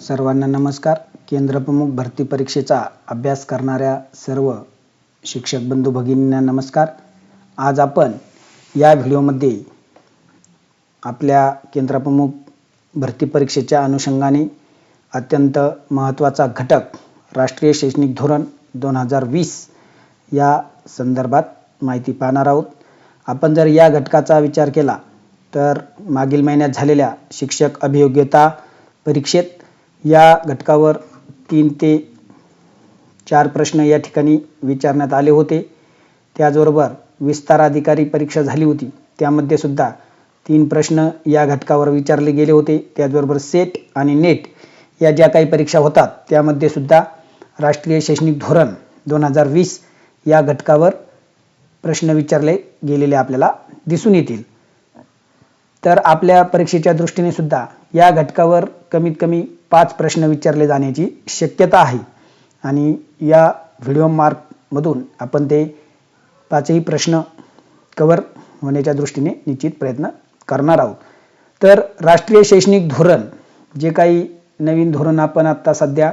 सर्वांना नमस्कार. केंद्रप्रमुख भरती परीक्षेचा अभ्यास करणाऱ्या सर्व शिक्षक बंधू भगिनींना नमस्कार. आज आपण या व्हिडिओमध्ये आपल्या केंद्रप्रमुख भरती परीक्षेच्या अनुषंगाने अत्यंत महत्त्वाचा घटक राष्ट्रीय शैक्षणिक धोरण दोन हजार वीस या संदर्भात माहिती पाहणार आहोत. आपण जर या घटकाचा विचार केला तर मागील महिन्यात झालेल्या शिक्षक अभियोग्यता परीक्षेत या घटकावर तीन ते चार प्रश्न या ठिकाणी विचारण्यात आले होते. त्याचबरोबर विस्तार अधिकारी परीक्षा झाली होती. त्यामध्ये सुद्धा तीन प्रश्न या घटकावर विचारले गेले होते. त्याचबरोबर सेट आणि नेट या ज्या काही परीक्षा होतात त्यामध्ये सुद्धा राष्ट्रीय शैक्षणिक धोरण दोन हजार वीस या घटकावर प्रश्न विचारले गेलेले आपल्याला दिसून येतील. तर आपल्या परीक्षेच्या दृष्टीने सुद्धा या घटकावर कमीत कमी पाच प्रश्न विचारले जाण्याची शक्यता आहे. आणि या व्हिडिओ मार्कमधून आपण ते पाचही प्रश्न कवर होण्याच्या दृष्टीने निश्चित प्रयत्न करणार आहोत. तर राष्ट्रीय शैक्षणिक धोरण जे काही नवीन धोरण आपण आत्ता सध्या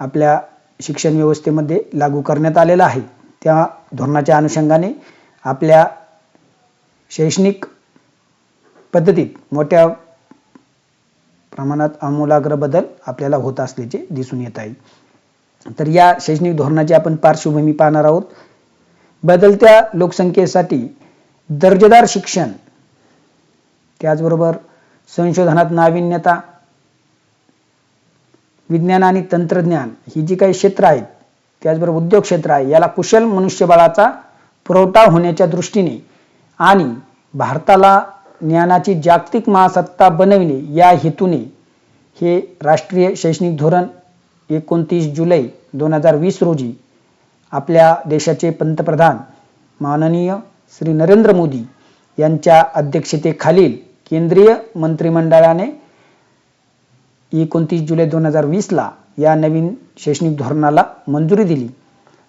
आपल्या शिक्षण व्यवस्थेमध्ये लागू करण्यात आलेलं आहे त्या धोरणाच्या अनुषंगाने आपल्या शैक्षणिक पद्धतीत मोठ्या प्रमाणात आमूलाग्र बदल आपल्याला होत असल्याचे दिसून येत आहे. तर या शैक्षणिक धोरणाची आपण पार्श्वभूमी पाहणार आहोत. बदलत्या लोकसंख्येसाठी दर्जेदार शिक्षण त्याचबरोबर संशोधनात नाविन्यता विज्ञान आणि तंत्रज्ञान ही जी काही क्षेत्र आहेत त्याचबरोबर उद्योग क्षेत्र आहे याला कुशल मनुष्यबळाचा पुरवठा होण्याच्या दृष्टीने आणि भारताला ज्ञानाची जागतिक महासत्ता बनविणे या हेतूने हे राष्ट्रीय शैक्षणिक धोरण एकोणतीस जुलै दोन हजार वीस रोजी आपल्या देशाचे पंतप्रधान माननीय श्री नरेंद्र मोदी यांच्या अध्यक्षतेखालील केंद्रीय मंत्रिमंडळाने एकोणतीस जुलै दोन हजार वीसला या नवीन शैक्षणिक धोरणाला मंजुरी दिली.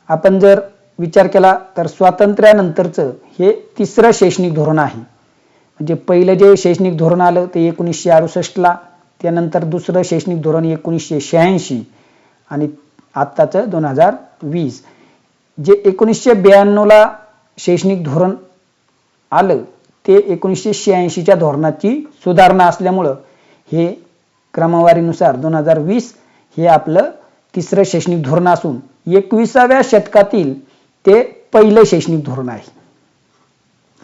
आपण जर विचार केला तर स्वातंत्र्यानंतरचं हे तिसरं शैक्षणिक धोरण आहे. म्हणजे पहिलं जे शैक्षणिक धोरण आलं ते एकोणीसशे अडुसष्टला त्यानंतर दुसरं शैक्षणिक धोरण एकोणीसशे शहाऐंशी आणि आत्ताचं दोन हजार वीस. जे एकोणीसशे ब्याण्णवला शैक्षणिक धोरण आलं ते एकोणीसशे शहाऐंशीच्या धोरणाची सुधारणा असल्यामुळं हे क्रमवारीनुसार दोन हजार वीस हे आपलं तिसरं शैक्षणिक धोरण असून एकविसाव्या शतकातील ते पहिलं शैक्षणिक धोरण आहे.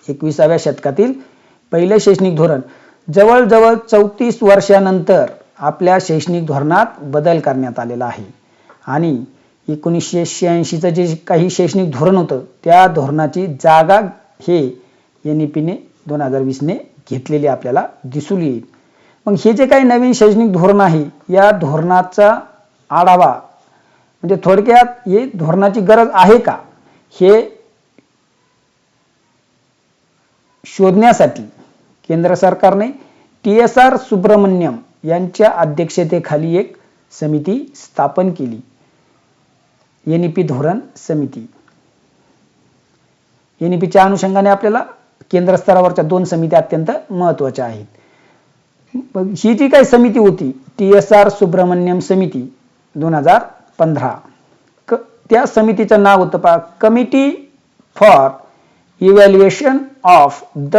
एकविसाव्या शतकातील पहिले शैक्षणिक धोरण. जवळजवळ चौतीस वर्षानंतर आपल्या शैक्षणिक धोरणात बदल करण्यात आलेला आहे. आणि एकोणीसशे शहाऐंशीचं जे काही शैक्षणिक धोरण होतं त्या धोरणाची जागा हे एन ई पीने दोन हजार वीसने घेतलेली आपल्याला दिसून येईल. मग हे जे काही नवीन शैक्षणिक धोरण आहे या धोरणाचा आढावा म्हणजे थोडक्यात हे धोरणाची गरज आहे का? हे शोधण्यासाठी केंद्र सरकारने टी एस आर सुब्रमण्यम यांच्या अध्यक्षतेखाली एक समिती स्थापन केली. एन ई पी धोरण समिती. एन ई पीच्या अनुषंगाने आपल्याला केंद्र स्तरावरच्या दोन समित्या अत्यंत महत्त्वाच्या आहेत. ही जी काही समिती होती टी एस आर सुब्रमण्यम समिती दोन हजार पंधरा. त्या समितीचं नाव होतं पा committee for evaluation of the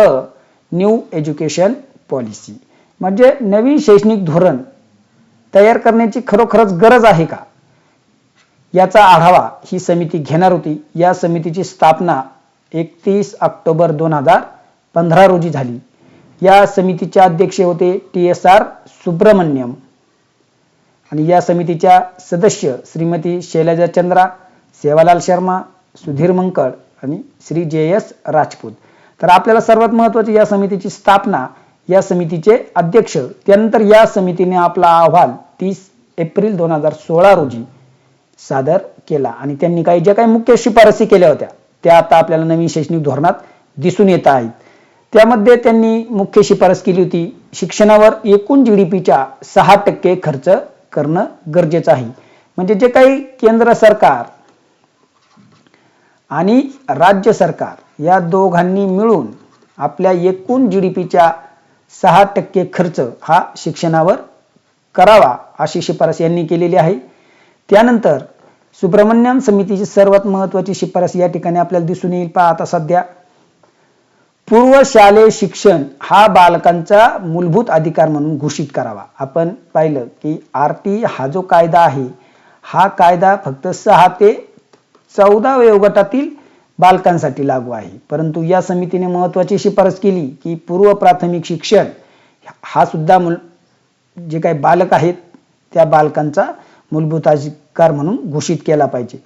new education policy म्हणजे नवीन शैक्षणिक धोरण तयार करण्याची खरोखरच गरज आहे का? याचा आढावा ही समिती घेणार होती. या समितीची स्थापना एकतीस ऑक्टोबर दोन हजार पंधरा रोजी झाली. या समितीचे अध्यक्ष होते टी एस आर सुब्रमण्यम. आणि या समितीच्या सदस्य श्रीमती शैलजा चंद्रा सेवालाल शर्मा सुधीर मंकड आणि श्री जे एस राजपूत. तर आपल्याला सर्वात महत्वाची या समितीची स्थापना या समितीचे अध्यक्ष त्यानंतर या समितीने आपला अहवाल तीस एप्रिल दोन हजार सोळा रोजी सादर केला. आणि त्यांनी काही ज्या काही मुख्य शिफारसी केल्या होत्या त्या आता आपल्याला नवीन शैक्षणिक धोरणात दिसून येत आहेत. त्यामध्ये त्यांनी मुख्य शिफारस केली होती शिक्षणावर एकूण जी डी पीच्या सहा टक्के खर्च करणं गरजेचं आहे. म्हणजे जे काही केंद्र सरकार आणि राज्य सरकार या दोघांनी मिळून आपल्या एकूण जी डी पीच्या सहा टक्के खर्च हा शिक्षणावर करावा अशी शिफारस यांनी केलेली आहे. त्यानंतर सुब्रमण्यम समितीची सर्वात महत्वाची शिफारस या ठिकाणी आपल्याला दिसून येईल. पहा आता सध्या. पूर्व शालेय शिक्षण हा बालकांचा मूलभूत अधिकार म्हणून घोषित करावा. आपण पाहिलं की आर टी हा जो कायदा आहे हा कायदा फक्त सहा ते चौदा वयोगटातील बालकांसाठी लागू आहे. परंतु या समितीने महत्वाची शिफारस केली की पूर्व प्राथमिक शिक्षण हा सुद्धा मुल जे काही बालक आहेत त्या बालकांचा मूलभूत अधिकार म्हणून घोषित केला पाहिजे.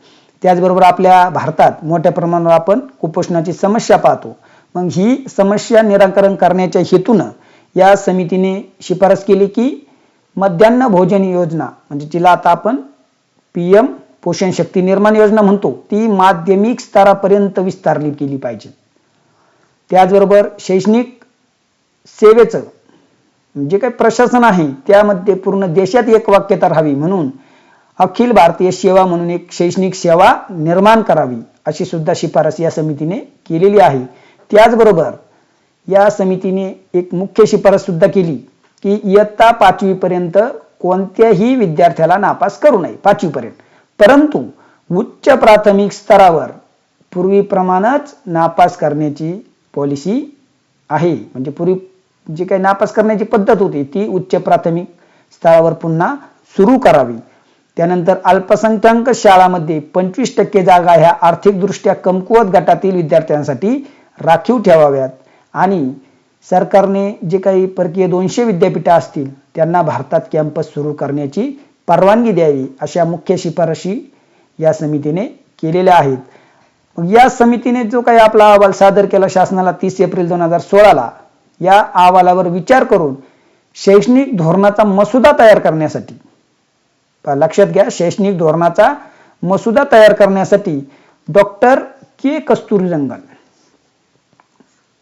त्याचबरोबर आपल्या भारतात मोठ्या प्रमाणावर आपण कुपोषणाची समस्या पाहतो. मग ही समस्या निराकरण करण्याच्या हेतून या समितीने शिफारस केली की मध्यान्ह भोजन योजना म्हणजे जिला आता आपण पी एम पोषण शक्ती निर्माण योजना म्हणतो ती माध्यमिक स्तरापर्यंत विस्तारली केली पाहिजे. त्याचबरोबर शैक्षणिक सेवेचं जे काही प्रशासन आहे त्यामध्ये पूर्ण देशात एक वाक्यता राहावी म्हणून अखिल भारतीय सेवा म्हणून एक शैक्षणिक सेवा निर्माण करावी अशी सुद्धा शिफारस या समितीने केलेली आहे. त्याचबरोबर या समितीने एक मुख्य शिफारस सुद्धा केली की इयत्ता पाचवीपर्यंत कोणत्याही विद्यार्थ्याला नापास करू नये पाचवीपर्यंत. परंतु उच्च प्राथमिक स्तरावर पूर्वीप्रमाणेच नापास करण्याची पॉलिसी आहे. म्हणजे पूर्वी जी काही नापास करण्याची पद्धत होती ती उच्च प्राथमिक स्तरावर पुन्हा सुरू करावी. त्यानंतर अल्पसंख्याक शाळामध्ये पंचवीस टक्के जागा ह्या आर्थिकदृष्ट्या कमकुवत गटातील विद्यार्थ्यांसाठी राखीव ठेवाव्यात. आणि सरकारने जे काही परकीय दोनशे विद्यापीठं असतील त्यांना भारतात कॅम्पस सुरू करण्याची परवानगी द्यावी अशा मुख्य शिफारशी या समितीने केलेल्या आहेत. मग या समितीने जो काही आपला अहवाल सादर केला शासनाला तीस एप्रिल दोन हजार सोळाला या अहवालावर विचार करून शैक्षणिक धोरणाचा मसुदा तयार करण्यासाठी लक्षात घ्या शैक्षणिक धोरणाचा मसुदा तयार करण्यासाठी डॉक्टर के कस्तुरीरंगन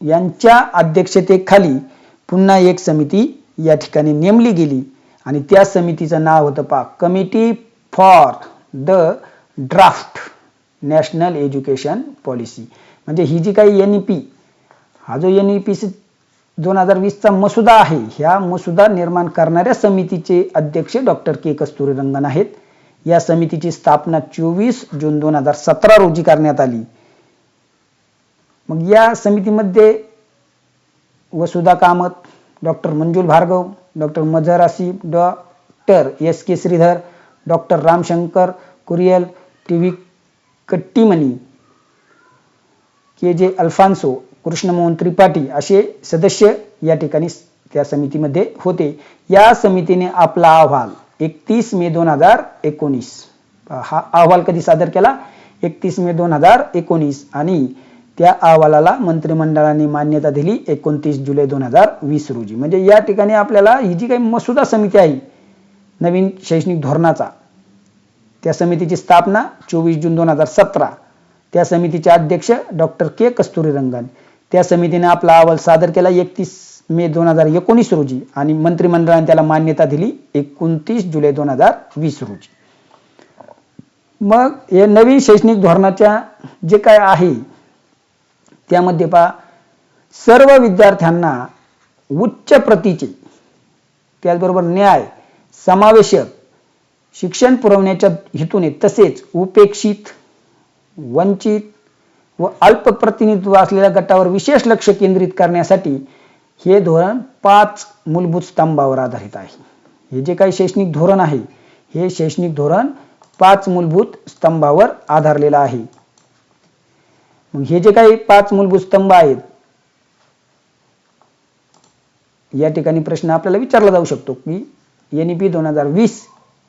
यांच्या अध्यक्षतेखाली पुन्हा एक समिती या ठिकाणी नेमली गेली. आणि त्या समितीचं नाव होतं पहा committee for the draft national education policy म्हणजे ही जी काही एन ई पी हा जो एन ई पी सी दोन हजार वीसचा मसुदा आहे ह्या मसुदा निर्माण करणाऱ्या समितीचे अध्यक्ष डॉक्टर के कस्तुरीरंगन आहेत. या समितीची स्थापना चोवीस जून दोन हजार सतरा रोजी करण्यात आली. मग या समितीमध्ये Vasudha Kamat doctor Manjul Bhargava doctor Mazhar Asif doctor S K Sridhar doctor Ramshankar Kureel T V Kattimani K J Alphonso Krishnamohan Tripathi असे सदस्य या ठिकाणी त्या समितीमध्ये होते. या समितीने आपला अहवाल एकतीस मे दोन हजार एकोणीस. हा अहवाल कधी सादर केला? एकतीस मे दोन हजार एकोणीस. आणि त्या अहवालाला मंत्रिमंडळाने मान्यता दिली एकोणतीस जुलै दोन हजार वीस रोजी. म्हणजे या ठिकाणी आपल्याला ही जी काही मसुदा समिती आहे नवीन शैक्षणिक धोरणाचा त्या समितीची स्थापना चोवीस जून दोन हजार सतरा त्या समितीचे अध्यक्ष डॉक्टर के कस्तुरी रंगन त्या समितीने आपला अहवाल सादर केला एकतीस मे दोन हजार एकोणीस रोजी आणि मंत्रिमंडळाने त्याला मान्यता दिली एकोणतीस जुलै दोन हजार वीस रोजी. मग हे नवीन शैक्षणिक धोरणाच्या जे काय आहे त्यामध्ये पहा सर्व विद्यार्थ्यांना उच्च प्रतीचे त्याचबरोबर न्याय समावेशक शिक्षण पुरवण्याच्या हेतूने तसेच उपेक्षित वंचित व अल्प प्रतिनिधित्व असलेल्या गटावर विशेष लक्ष केंद्रित करण्यासाठी हे धोरण पाच मूलभूत स्तंभावर आधारित आहे. हे जे काही शैक्षणिक धोरण आहे हे शैक्षणिक धोरण पाच मूलभूत स्तंभावर आधारलेलं आहे. हे जे काही पाच मूलभूत स्तंभ आहेत या ठिकाणी प्रश्न आपल्याला विचारला जाऊ शकतो की एन ई पी दोन हजार वीस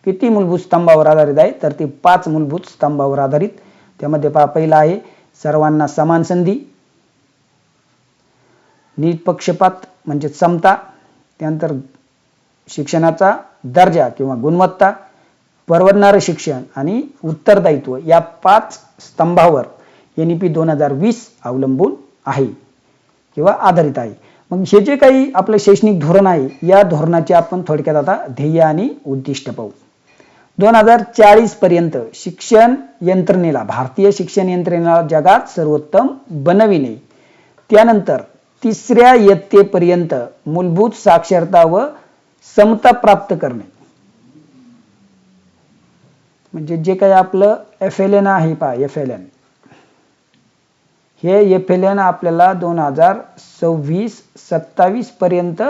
किती मूलभूत स्तंभावर आधारित आहे? तर ते पाच मूलभूत स्तंभावर आधारित. त्यामध्ये पहा पहिला आहे सर्वांना समान संधी निष्पक्षपात म्हणजे समता त्यानंतर शिक्षणाचा दर्जा किंवा गुणवत्ता परवडणारं शिक्षण आणि उत्तरदायित्व या पाच स्तंभावर एन पी दोन हजार वीस अवलंबून आहे किंवा आधारित आहे. मग हे जे काही आपलं शैक्षणिक धोरण आहे या धोरणाचे आपण थोडक्यात आता ध्येय आणि उद्दिष्ट पाहू. दोन हजार चाळीस पर्यंत शिक्षण यंत्रणेला भारतीय शिक्षण यंत्रणेला जगात सर्वोत्तम बनविणे. त्यानंतर तिसऱ्या इयत्तेपर्यंत मूलभूत साक्षरता व समता प्राप्त करणे. म्हणजे जे काही आपलं एफ एल एन आहे पहा एफ एल एन. हे एफ एल एन आपल्याला दोन हजार सव्वीस सत्तावीस पर्यंत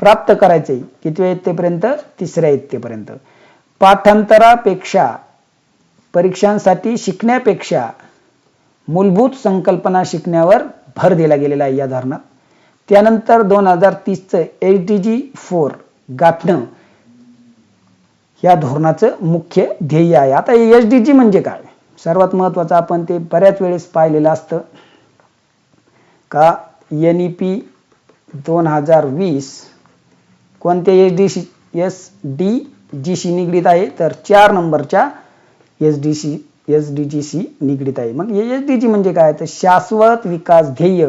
प्राप्त करायचे किती इयत्तेपर्यंत? तिसऱ्या इयत्तेपर्यंत. पाठांतरापेक्षा परीक्षांसाठी शिकण्यापेक्षा मूलभूत संकल्पना शिकण्यावर भर दिला गेलेला आहे या धोरणात त्यानंतर दोन हजार तीसचं एच डी जी फोर गाठणं या धोरणाचं मुख्य ध्येय आहे. आता एच डी जी म्हणजे काय? सर्वात महत्त्वाचं आपण ते बऱ्याच वेळेस पाहिलेलं असतं का एन ई पी दोन हजार वीस कोणत्या H D C S D जीशी निगडीत आहे? तर चार नंबरच्या S D C S D G C निगडीत आहे. मग एस डी जी म्हणजे काय? तर शाश्वत विकास ध्येय.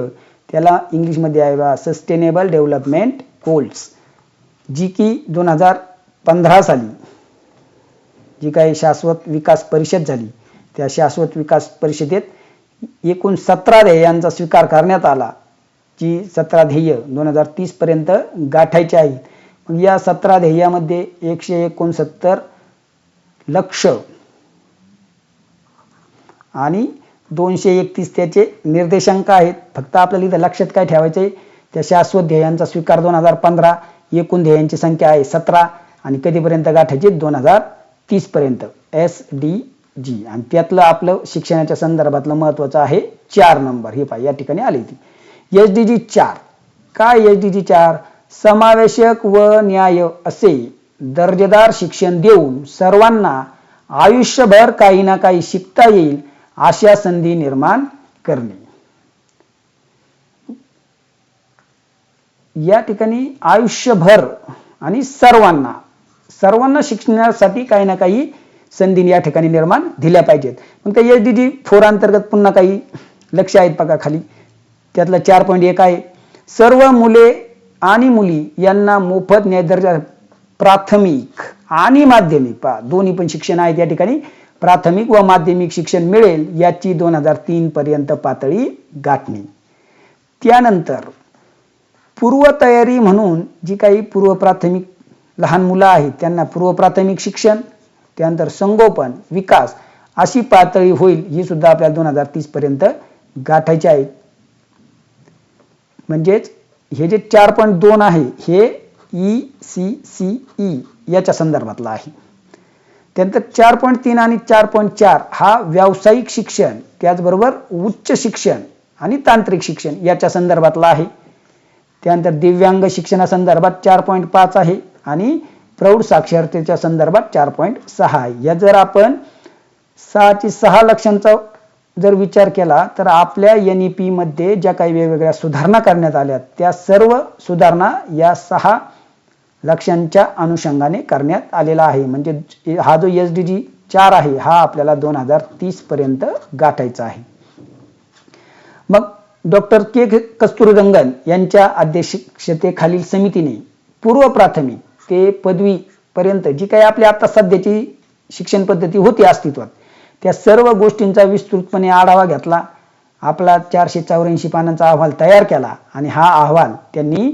त्याला इंग्लिशमध्ये आहे बा सस्टेनेबल डेव्हलपमेंट गोल्स जी की दोन हजार पंधरा साली जी काही शाश्वत विकास परिषद झाली. त्या शाश्वत विकास परिषदेत एकूण सतरा ध्येयांचा स्वीकार करण्यात आला जी सतरा ध्येय दोन हजार तीस पर्यंत गाठायची आहेत. मग या सतरा ध्येयामध्ये एकशे एकोणसत्तर लक्ष आणि दोनशे एकतीस त्याचे निर्देशांक आहेत. फक्त आपल्याला इथं लक्षात काय ठेवायचं आहे त्या शाश्वत ध्येयांचा स्वीकार दोन हजार पंधरा एकूण ध्येयांची संख्या आहे सतरा आणि कधीपर्यंत गाठायची? दोन हजार तीस पर्यंत. S D G. आणि त्यातलं आपलं शिक्षणाच्या संदर्भातलं महत्वाचं आहे चार नंबर. हे पाहिजे या ठिकाणी आली ती. एस डी जी चार. काय एस डी जी चार? समावेशक व न्याय असे दर्जेदार शिक्षण देऊन सर्वांना आयुष्यभर काही ना काही शिकता येईल अशा संधी निर्माण करणे. या ठिकाणी आयुष्यभर आणि सर्वांना सर्वांना शिक्षणासाठी काही ना काही संधी या ठिकाणी निर्माण दिल्या पाहिजेत. मग त्या एच डी जी फोर अंतर्गत पुन्हा काही लक्ष आहेत बघा खाली. त्यातला चार पॉईंट एक आहे. सर्व मुले आणि मुली यांना मोफत न्यायदर्जा प्राथमिक आणि माध्यमिक. पा दोन्ही पण शिक्षण आहेत या ठिकाणी. प्राथमिक व माध्यमिक शिक्षण मिळेल याची दोन हजार तीन पर्यंत पातळी गाठणे. त्यानंतर पूर्वतयारी म्हणून जी काही पूर्व प्राथमिक लहान मुलं आहेत त्यांना पूर्व प्राथमिक शिक्षण त्यानंतर संगोपन विकास अशी पातळी होईल ही सुद्धा आपल्याला दोन हजार तीस पर्यंत गाठायची आहे. म्हणजेच हे जे चार पॉईंट दोन आहे हे ई सी सी ई याच्या संदर्भातला आहे. त्यानंतर चार पॉईंट तीन आणि चार पॉईंट चार हा व्यावसायिक शिक्षण त्याचबरोबर उच्च शिक्षण आणि तांत्रिक शिक्षण याच्या संदर्भातला आहे. त्यानंतर दिव्यांग शिक्षणासंदर्भात चार पॉईंट पाच आहे आणि प्रौढ साक्षरतेच्या संदर्भात चार पॉईंट सहा आहे. या जर आपण सहाची सहा लक्षांचा जर विचार केला तर आपल्या एन ई पी मध्ये ज्या काही वेगवेगळ्या सुधारणा करण्यात आल्या त्या सर्व सुधारणा या सहा लक्षांच्या अनुषंगाने करण्यात आलेला आहे. म्हणजे हा जो एस डी जी चार आहे हा आपल्याला दोन हजार तीस पर्यंत गाठायचा आहे. मग डॉक्टर के कस्तुररंगन यांच्या अध्यक्षतेखालील समितीने पूर्व प्राथमिक ते पदवी पर्यंत जी काही आपली आता सध्याची शिक्षण पद्धती होती अस्तित्वात त्या सर्व गोष्टींचा विस्तृतपणे आढावा घेतला. आपला चारशे चौऱ्याऐंशी पानांचा अहवाल तयार केला आणि हा अहवाल त्यांनी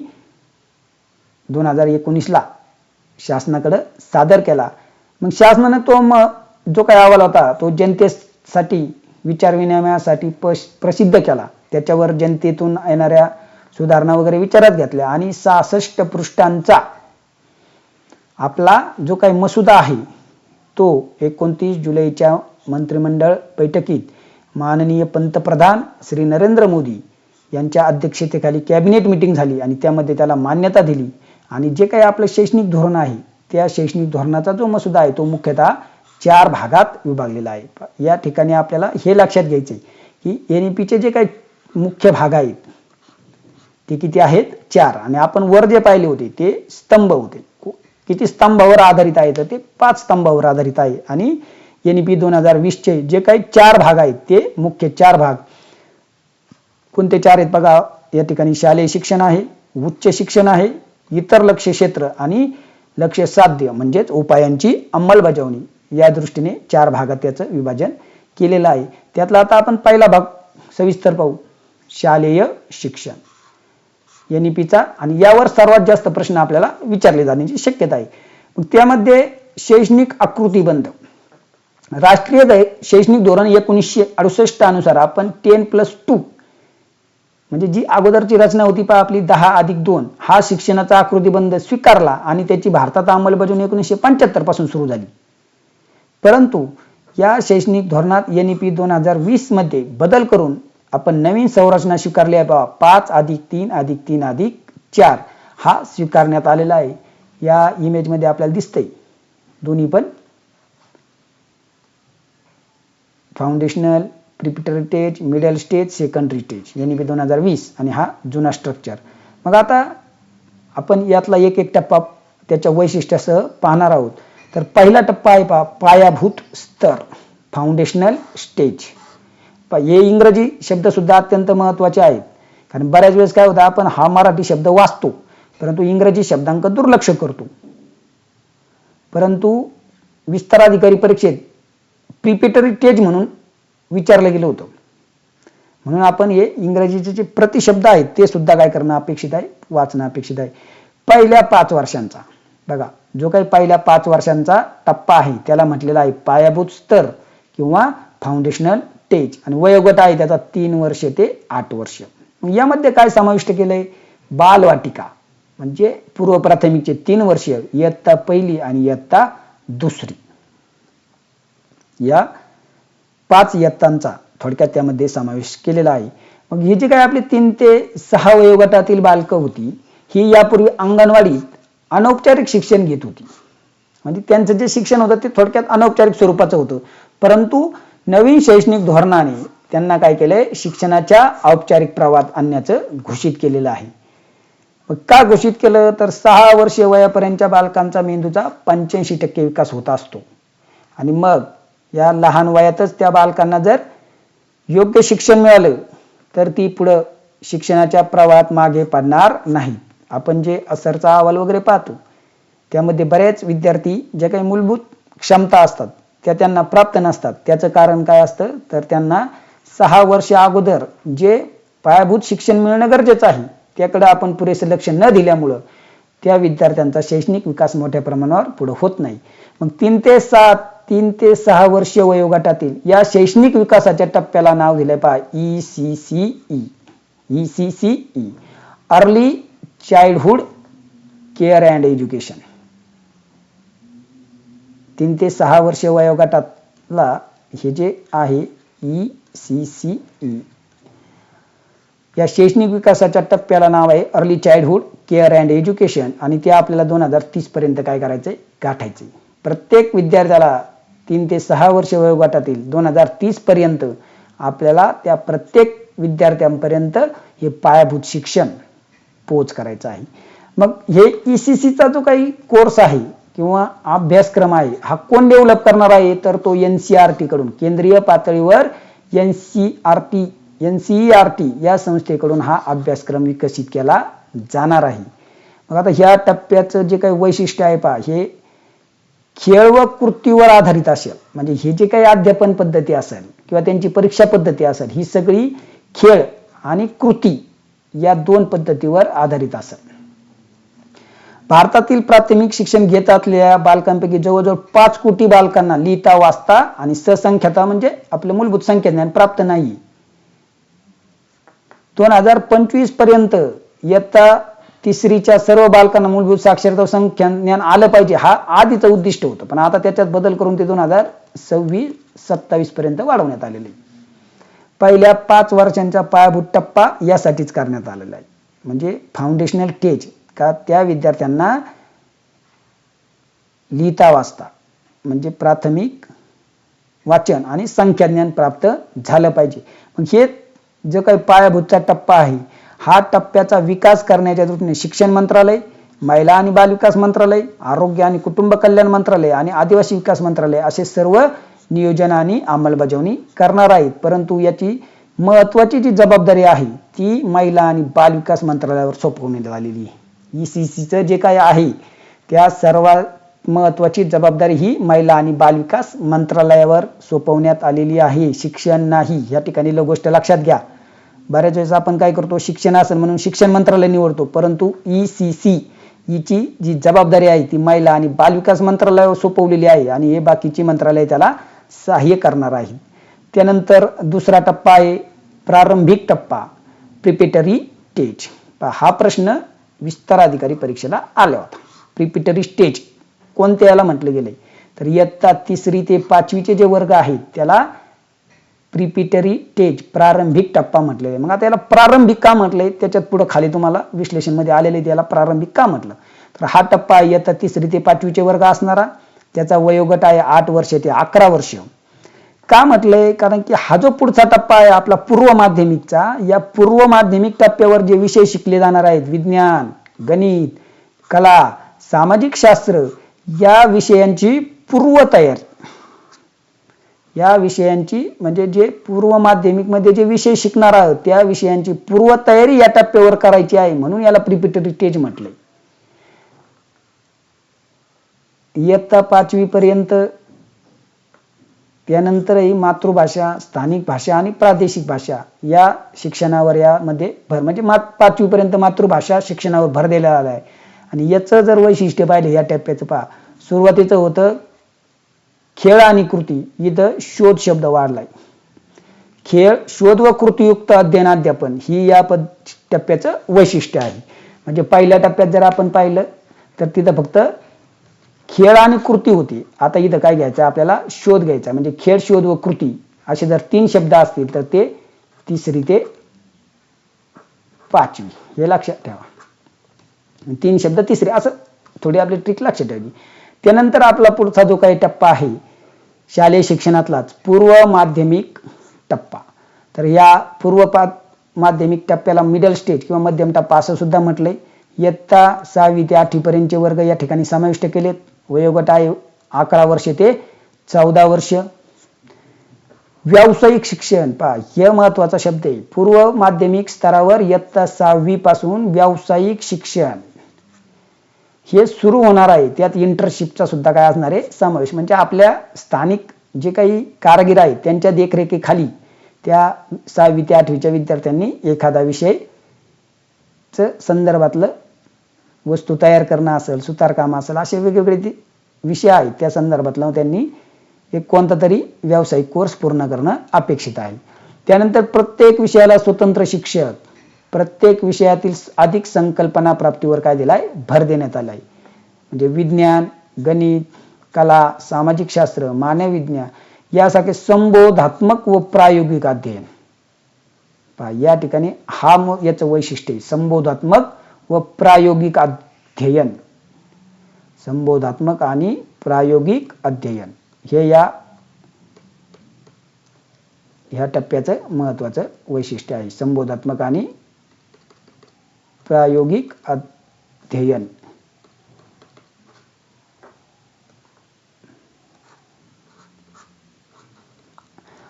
दोन हजार एकोणीसला शासनाकडं सादर केला. मग शासनानं तो मग जो काही अहवाल होता तो जनतेसाठी विचार विनिमयासाठी प्रसिद्ध केला. त्याच्यावर जनतेतून येणाऱ्या सुधारणा वगैरे विचारात घेतल्या आणि सहासष्ट पृष्ठांचा आपला जो काही मसुदा आहे तो एकोणतीस जुलैच्या मंत्रिमंडळ बैठकीत माननीय पंतप्रधान श्री नरेंद्र मोदी यांच्या अध्यक्षतेखाली कॅबिनेट मिटिंग झाली आणि त्यामध्ये त्याला मान्यता दिली. आणि जे काही आपलं शैक्षणिक धोरण आहे त्या शैक्षणिक धोरणाचा जो मसुदा आहे तो मुख्यतः चार भागात विभागलेला आहे. या ठिकाणी आपल्याला हे लक्षात घ्यायचे की एन ई पीचे जे काही मुख्य भाग आहेत ते किती आहेत? चार. आणि आपण वर जे पाहिले होते ते स्तंभ होते. किती स्तंभावर आधारित आहे तर ते पाच स्तंभावर आधारित आहे. आणि एन ई पी दोन हजार वीसचे जे काही चार भाग आहेत ते मुख्य चार भाग. कोणते चार आहेत बघा? या ठिकाणी शालेय शिक्षण आहे उच्च शिक्षण आहे इतर लक्ष क्षेत्र आणि लक्ष साध्य म्हणजेच उपायांची अंमलबजावणी. या दृष्टीने चार भागात त्याचं विभाजन केलेलं आहे. त्यातला आता आपण पहिला भाग सविस्तर पाहू. शालेय शिक्षण. एन ई पीचा आणि यावर सर्वात जास्त प्रश्न आपल्याला विचारले जाण्याची शक्यता आहे. त्यामध्ये शैक्षणिक आकृतीबंध राष्ट्रीय शैक्षणिक धोरण एकोणीसशे अडुसष्ट अनुसार आपण टेन प्लस टू म्हणजे जी अगोदरची रचना होती पहा आपली दहा अधिक दोन हा शिक्षणाचा आकृतीबंध स्वीकारला आणि त्याची भारतात अंमलबजावणी एकोणीसशे पंच्याहत्तरपासून सुरू झाली. परंतु या शैक्षणिक धोरणात एन ई पी दोन हजार वीसमध्ये बदल करून आपण नवीन संरचना स्वीकारली आहे बाबा. पाच अधिक तीन अधिक तीन अधिक चार. हा स्वीकारण्यात आलेला आहे. या इमेजमध्ये आपल्याला दिसतंय. दोन्ही पण foundational preparatory stage middle stage secondary stage यांनी बी दोन हजार वीस आणि हा जुना स्ट्रक्चर मग आता आपण यातला एक एक टप्पा त्याच्या वैशिष्ट्यासह पाहणार आहोत. तर पहिला टप्पा आहे पा पायाभूत स्तर. फाउंडेशनल स्टेज हे इंग्रजी शब्द सुद्धा अत्यंत महत्त्वाचे आहेत. कारण बऱ्याच वेळेस काय होतं आपण हा मराठी शब्द वाचतो परंतु इंग्रजी शब्दांक दुर्लक्ष करतो. परंतु विस्ताराधिकारी परीक्षेत प्रिपेटरी स्टेज म्हणून विचारलं गेलं होतं. म्हणून आपण हे इंग्रजीचे जे प्रतिशब्द आहेत ते सुद्धा काय करणं अपेक्षित आहे वाचणं अपेक्षित आहे. पहिल्या पाच वर्षांचा. बघा जो काही पहिल्या पाच वर्षांचा टप्पा आहे त्याला म्हटलेला आहे पायाभूत स्तर किंवा फाउंडेशनल स्टेज आणि वयोगट आहे त्याचा तीन वर्ष ते आठ वर्ष. यामध्ये काय समाविष्ट केलंय? बालवाटिका. म्हणजे पूर्व प्राथमिकचे तीन वर्ष इयत्ता पहिली आणि इयत्ता दुसरी. या पाच इयत्तांचा थोडक्यात त्यामध्ये समावेश केलेला आहे. मग ही जी काय आपली तीन ते सहा वयोगटातील बालकं होती ही यापूर्वी अंगणवाडीत अनौपचारिक शिक्षण घेत होती. म्हणजे त्यांचं जे शिक्षण होतं ते थोडक्यात अनौपचारिक स्वरूपाचं होतं. परंतु नवीन शैक्षणिक धोरणाने त्यांना काय केलंय? शिक्षणाच्या औपचारिक प्रवाहात आणण्याचं घोषित केलेलं आहे. मग का घोषित केलं? तर सहा वर्षीय वयापर्यंतच्या बालकांचा मेंदूचा पंच्याऐंशी टक्के विकास होत असतो. आणि मग या लहान वयातच त्या बालकांना जर योग्य शिक्षण मिळालं तर ती पुढं शिक्षणाच्या प्रवाहात मागे पडणार नाही आपण जे असरचा अहवाल वगैरे पाहतो त्यामध्ये बरेच विद्यार्थी ज्या काही मूलभूत क्षमता असतात त्या त्यांना प्राप्त नसतात. त्याचं कारण काय असतं? तर त्यांना सहा वर्ष अगोदर जे पायाभूत शिक्षण मिळणं गरजेचं आहे त्याकडे आपण पुरेसे लक्ष न दिल्यामुळं त्या विद्यार्थ्यांचा शैक्षणिक विकास मोठ्या प्रमाणावर पुढे होत नाही. मग तीन ते सात तीन ते सहा वर्षीय वयोगटातील या शैक्षणिक विकासाच्या टप्प्याला नाव दिले पहा. E C C E. E C C E. Early childhood care and education तीन ते सहा वर्ष वयोगटातला हे जे आहे ई सी सी ई या शैक्षणिक विकासाच्या टप्प्याला नाव आहे early childhood care and education आणि ते आपल्याला दोन हजार तीस पर्यंत काय करायचं गाठायचं प्रत्येक विद्यार्थ्याला तीन ते सहा वर्ष वयोगटातील दोन हजार तीस पर्यंत आपल्याला त्या प्रत्येक विद्यार्थ्यांपर्यंत हे पायाभूत शिक्षण पोच करायचं आहे. मग हे ई सी सीचा जो काही कोर्स आहे किंवा अभ्यासक्रम आहे हा कोण डेव्हलप करणार आहे तर तो एन सी आर टी कडून केंद्रीय पातळीवर N C R T N C R T या संस्थेकडून हा अभ्यासक्रम विकसित केला जाणार आहे. मग आता ह्या टप्प्याचं जे काही वैशिष्ट्य आहे पहा हे खेळ व कृतीवर आधारित असेल म्हणजे हे जे काही अध्यापन पद्धती असेल किंवा त्यांची परीक्षा पद्धती असेल ही सगळी खेळ आणि कृती या दोन पद्धतीवर आधारित असेल. भारतातील प्राथमिक शिक्षण घेत असलेल्या बालकांपैकी जवळजवळ पाच कोटी बालकांना लिहिता वाचता आणि ससंख्यता म्हणजे आपलं मूलभूत संख्या ज्ञान प्राप्त नाही. दोन हजार पंचवीसपर्यंत इयत्ता तिसरीच्या सर्व बालकांना मूलभूत साक्षरता संख्या ज्ञान आलं पाहिजे हा आधीचं उद्दिष्ट होतं. पण आता त्याच्यात बदल करून ते दोन हजार सव्वीस सत्तावीस पर्यंत वाढवण्यात आलेले. पहिल्या पाच वर्षांचा पायाभूत टप्पा यासाठीच करण्यात आलेला आहे. म्हणजे फाउंडेशनल स्टेज का त्या विद्यार्थ्यांना लिहिता वाचता. म्हणजे प्राथमिक वाचन आणि संख्याज्ञान प्राप्त झालं पाहिजे. मग हे जो काही पायाभूतचा टप्पा आहे हा टप्प्याचा विकास करण्याच्या दृष्टीने शिक्षण मंत्रालय महिला आणि बालविकास मंत्रालय आरोग्य आणि कुटुंब कल्याण मंत्रालय आणि आदिवासी विकास मंत्रालय असे सर्व नियोजन आणि अंमलबजावणी करणार आहेत. परंतु याची महत्वाची जी जबाबदारी आहे ती महिला आणि बालविकास मंत्रालयावर सोपवण्यात आलेली आहे. ई सी सीचं जे काय आहे त्या सर्वात महत्वाची जबाबदारी ही महिला आणि बालविकास मंत्रालयावर सोपवण्यात आलेली आहे. शिक्षण नाही या ठिकाणी ल- गोष्ट लक्षात घ्या. बऱ्याच वेळेस आपण काय करतो शिक्षण असेल म्हणून शिक्षण मंत्रालय निवडतो परंतु ई सी सी हिची जी जबाबदारी आहे ती महिला आणि बालविकास मंत्रालयावर सोपवलेली आहे आणि हे बाकीची मंत्रालय त्याला सहाय्य करणार आहे. त्यानंतर दुसरा टप्पा आहे प्रारंभिक टप्पा प्रिपेटरी स्टेज हा प्रश्न विस्तार अधिकारी परीक्षेला आल्या होता प्रिपिटरी स्टेज कोणत्या याला म्हटलं गेलंय तर इयत्ता तिसरी ते पाचवीचे जे वर्ग आहेत त्याला प्रिपिटरी स्टेज प्रारंभिक टप्पा म्हटलेलं आहे मग आता याला प्रारंभिक का म्हटलंय त्याच्यात पुढे खाली तुम्हाला विश्लेषणमध्ये आलेले त्याला प्रारंभिक का म्हटलं? तर हा टप्पा इयत्ता तिसरी ते पाचवीचे वर्ग असणारा त्याचा वयोगट आहे आठ वर्ष ते अकरा वर्ष. का म्हटलंय कारण की हा जो पुढचा टप्पा आहे आपला पूर्व माध्यमिकचा या पूर्व माध्यमिक टप्प्यावर जे विषय शिकले जाणार आहेत विज्ञान गणित कला सामाजिक शास्त्र या विषयांची पूर्वतयारी या विषयांची म्हणजे जे पूर्व माध्यमिकमध्ये जे विषय शिकणार आहोत त्या विषयांची पूर्वतयारी या टप्प्यावर करायची आहे म्हणून याला प्रिपेटरी स्टेज म्हटलंय इयत्ता पाचवी पर्यंत त्यानंतरही मातृभाषा स्थानिक भाषा आणि प्रादेशिक भाषा या शिक्षणावर यामध्ये भर म्हणजे मात पाचवीपर्यंत मातृभाषा शिक्षणावर भर दिलेला आहे. आणि याचं जर वैशिष्ट्य पाहिलं या टप्प्याचं पहा. सुरुवातीचं होतं खेळ आणि कृती. इथं शोध शब्द वाढलाय. खेळ शोध व कृतीयुक्त अध्ययन अध्यापन ही या पद टप्प्याचं वैशिष्ट्य आहे. म्हणजे पहिल्या टप्प्यात जर आपण पाहिलं तर तिथं फक्त खेळ आणि कृती होती. आता इथं काय घ्यायचं? आपल्याला शोध घ्यायचा म्हणजे खेळ शोध व कृती असे जर तीन शब्द असतील तर ते तिसरी ते पाचवी हे लक्षात ठेवा. तीन शब्द तिसरे. असं थोडी आपली ट्रिक लक्षात ठेवली. त्यानंतर आपला पुढचा जो काही टप्पा आहे शालेय शिक्षणातलाच पूर्व माध्यमिक टप्पा. तर या पूर्व माध्यमिक टप्प्याला मिडल स्टेज किंवा मध्यम टप्पा असं सुद्धा म्हटलंय. इयत्ता सहावी ते आठवीपर्यंतचे वर्ग या ठिकाणी समाविष्ट केलेत. वयोगट आहे अकरा वर्ष ते चौदा वर्ष. व्यावसायिक शिक्षण पहा हे महत्त्वाचा शब्द आहे. पूर्व माध्यमिक स्तरावर इयत्ता सहावी पासून व्यावसायिक शिक्षण हे सुरू होणार आहे. त्यात इंटर्नशिपचा सुद्धा काय असणार आहे? समावेश. म्हणजे आपल्या स्थानिक जे काही कारागीर आहेत त्यांच्या देखरेखीखाली त्या सहावी ते आठवीच्या विद्यार्थ्यांनी एखादा विषय संदर्भातलं वस्तू तयार करणं असेल सुतारकाम असेल असे वेगवेगळे विषय आहेत. त्या संदर्भातला त्यांनी एक कोणता तरी व्यावसायिक कोर्स पूर्ण करणं अपेक्षित आहे. त्यानंतर प्रत्येक विषयाला स्वतंत्र शिक्षक प्रत्येक विषयातील अधिक संकल्पना प्राप्तीवर काय दिलाय? भर देण्यात आलाय. म्हणजे विज्ञान गणित कला सामाजिक शास्त्र मानव विज्ञान यासारखे संबोधात्मक व प्रायोगिक अध्ययन. पहा या ठिकाणी हा मग याचं वैशिष्ट्य संबोधात्मक व प्रायोगिक अध्ययन. संबोधात्मक आणि प्रायोगिक अध्ययन. हे या ह्या टप्प्याचं महत्वाचं वैशिष्ट्य आहे. संबोधात्मक आणि प्रायोगिक अध्ययन.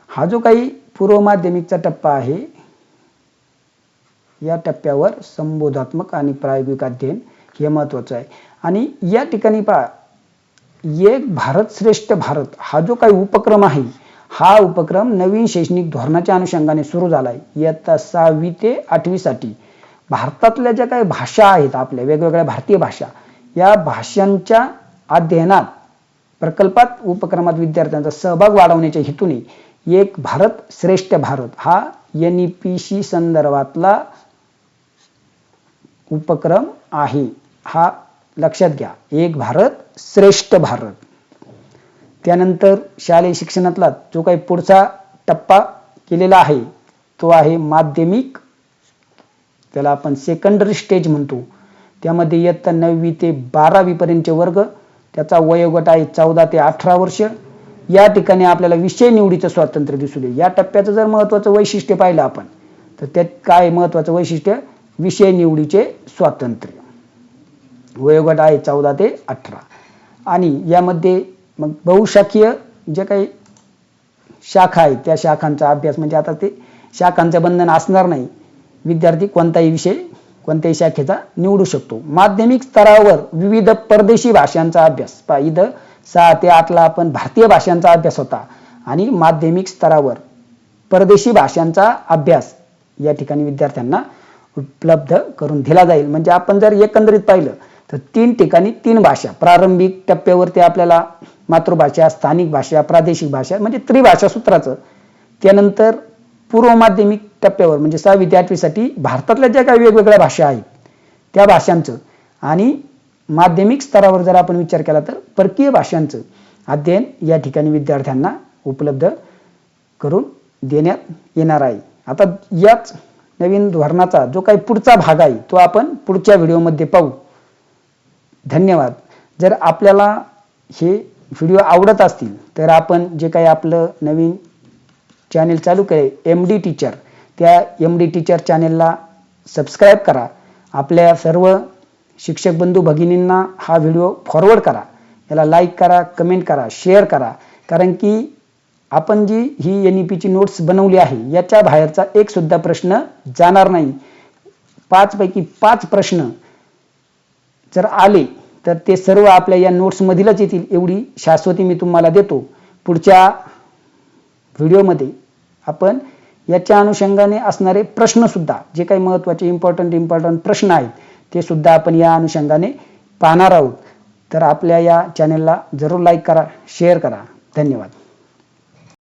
हा जो काही पूर्व माध्यमिकचा टप्पा आहे या टप्प्यावर संबोधात्मक आणि प्रायोगिक अध्ययन हे महत्वाचं आहे. आणि या ठिकाणी पहा एक भारत श्रेष्ठ भारत हा जो काही उपक्रम आहे हा उपक्रम नवीन शैक्षणिक धोरणाच्या अनुषंगाने सुरू झाला आहे इयत्ता सहावी ते आठवी साठी भारतातल्या ज्या काही भाषा आहेत आपल्या वेगवेगळ्या भारतीय भाषा या भाषांच्या अध्ययनात प्रकल्पात उपक्रमात विद्यार्थ्यांचा सहभाग वाढवण्याच्या हेतूने एक भारत श्रेष्ठ भारत हा एन ई पी सी संदर्भातला उपक्रम आहे. हा लक्षात घ्या. एक भारत श्रेष्ठ भारत. त्यानंतर शालेय शिक्षणातला जो काही पुढचा टप्पा केलेला आहे तो आहे माध्यमिक. त्याला आपण सेकंडरी स्टेज म्हणतो. त्यामध्ये इयत्ता नववी ते बारावी पर्यंतचे वर्ग त्याचा वयोगट आहे चौदा ते अठरा वर्ष. या ठिकाणी आपल्याला विषय निवडीचं स्वातंत्र्य दिसू दे या टप्प्याचं जर महत्वाचं वैशिष्ट्य पाहिलं आपण तर त्यात काय महत्वाचं वैशिष्ट्य? विषय निवडीचे स्वातंत्र्य. वयोगट आहे चौदा ते अठरा. आणि यामध्ये मग बहुशाखीय जे काही शाखा आहेत त्या शाखांचा अभ्यास म्हणजे आता ते शाखांचं बंधन असणार नाही. विद्यार्थी कोणताही विषय कोणत्याही शाखेचा निवडू शकतो. माध्यमिक स्तरावर विविध परदेशी भाषांचा अभ्यास. पा इथं सहा ते आठला आपण भारतीय भाषांचा अभ्यास होता. आणि माध्यमिक स्तरावर परदेशी भाषांचा अभ्यास या ठिकाणी विद्यार्थ्यांना उपलब्ध करून दिला जाईल. म्हणजे आपण जर एकंदरीत पाहिलं तर तीन ठिकाणी तीन भाषा प्रारंभिक टप्प्यावरती आपल्याला मातृभाषा स्थानिक भाषा प्रादेशिक भाषा म्हणजे त्रिभाषा सूत्राचं त्यानंतर पूर्व माध्यमिक टप्प्यावर म्हणजे सहा विद्यार्थीसाठी भारतातल्या ज्या काही वेगवेगळ्या भाषा आहेत त्या भाषांचं आणि माध्यमिक स्तरावर जर आपण विचार केला तर परकीय भाषांचं अध्ययन या ठिकाणी विद्यार्थ्यांना उपलब्ध करून देण्यात येणार आहे. आता याच नवीन धोरणाचा जो काही पुढचा भाग आहे तो आपण पुढच्या व्हिडिओमध्ये पाहू. धन्यवाद. जर आपल्याला हे व्हिडिओ आवडत असतील तर आपण जे काही आपलं नवीन चॅनेल चालू केले एम डी टीचर त्या एम डी टीचर चॅनेलला सबस्क्राईब करा. आपल्या सर्व शिक्षक बंधू भगिनींना हा व्हिडिओ फॉरवर्ड करा. याला लाईक करा कमेंट करा शेअर करा. कारण की आपण जी ही एन ई पीची नोट्स बनवली आहे याच्या बाहेरचा एक सुद्धा प्रश्न जाणार नाही. पाचपैकी पाच प्रश्न जर आले तर ते सर्व आपल्या या नोट्समधीलच येतील एवढी शाश्वती मी तुम्हाला देतो. पुढच्या व्हिडिओमध्ये आपण याच्या अनुषंगाने असणारे प्रश्नसुद्धा जे काही महत्त्वाचे इम्पॉर्टंट इम्पॉर्टंट प्रश्न आहेत ते सुद्धा आपण या अनुषंगाने पाहणार आहोत. तर आपल्या या चॅनेलला जरूर लाईक करा शेअर करा. धन्यवाद.